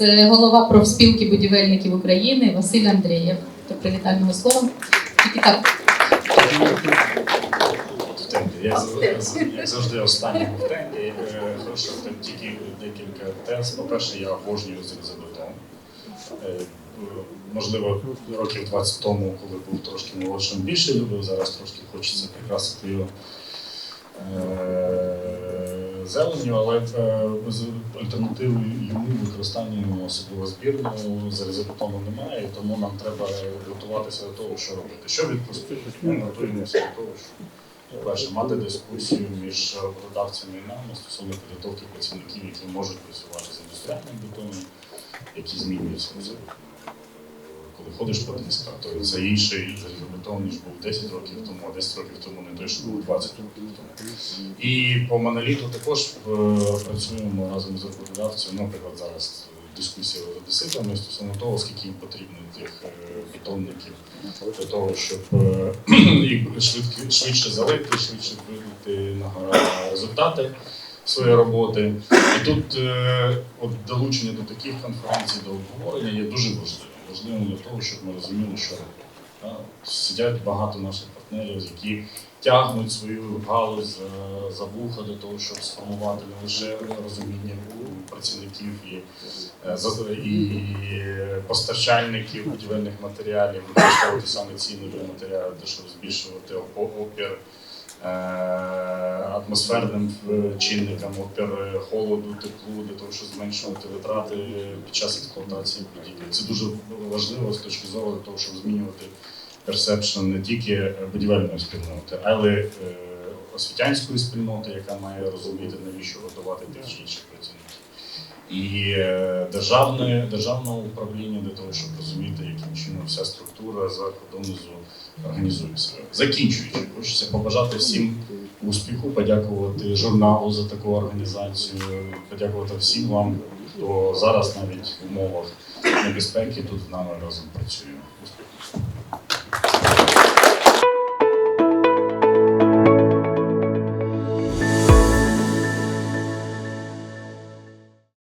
Це голова профспілки будівельників України Василь Андрієв. До привітального слова. Тільки так. Я завжди, останній в темпі. Е, Хорошо, там тільки декілька тез. По-перше, я обожнюю залізобетон. Е, Можливо, років 20 тому, коли був трошки молодшим, більше любив, зараз трошки хочеться прикрасити його е, зеленню, але е, без альтернативи йому використанню особливо збірного залізобетону немає, тому нам треба готуватися до того, що робити. Що відпустити? Ми готуємося до того, що по-перше, мати дискусію між роботодавцями і нами стосовно підготовки працівників, які можуть працювати з індустріальним бетоном, які змінюються. Коли ходиш по дисках, то це інший залізобетон, ніж був 10 років тому, а 10 років тому не той, що був 20 років тому. І по моноліту також е, працюємо разом з роботодавцем. Ну, Наприклад, зараз дискусія з одеситами стосовно того, скільки їм потрібно тих бетонників для того, щоб е, їх швидко, швидше залити, швидше вивести на гора результати своєї роботи. І тут е, от долучення до таких конференцій, до обговорення є дуже важливим. Важливим для того, щоб ми розуміли, що робити. Сидять багато наших партнерів, які тягнуть свою галузь за, за вуха для того, щоб сформувати не лише розуміння працівників і, е, і постачальників будівельних матеріалів, використовувати саме ці нові матеріали, щоб збільшувати опір е, атмосферним чинникам, опір е, холоду, теплу, для того, щоб зменшувати витрати під час експлуатації будівлі. Це дуже важливо з точки зору того, щоб змінювати персепшн не тільки будівельної спільноти, але е, освітянської спільноти, яка має розуміти, навіщо готувати тих чи інших працівників. І е, державне, державного управління для того, щоб розуміти, яким чином вся структура зверху донизу організує себе. Закінчуючи, хочеться побажати всім успіху, подякувати журналу за таку організацію, подякувати всім вам, хто зараз навіть в умовах небезпеки тут з нами разом працює.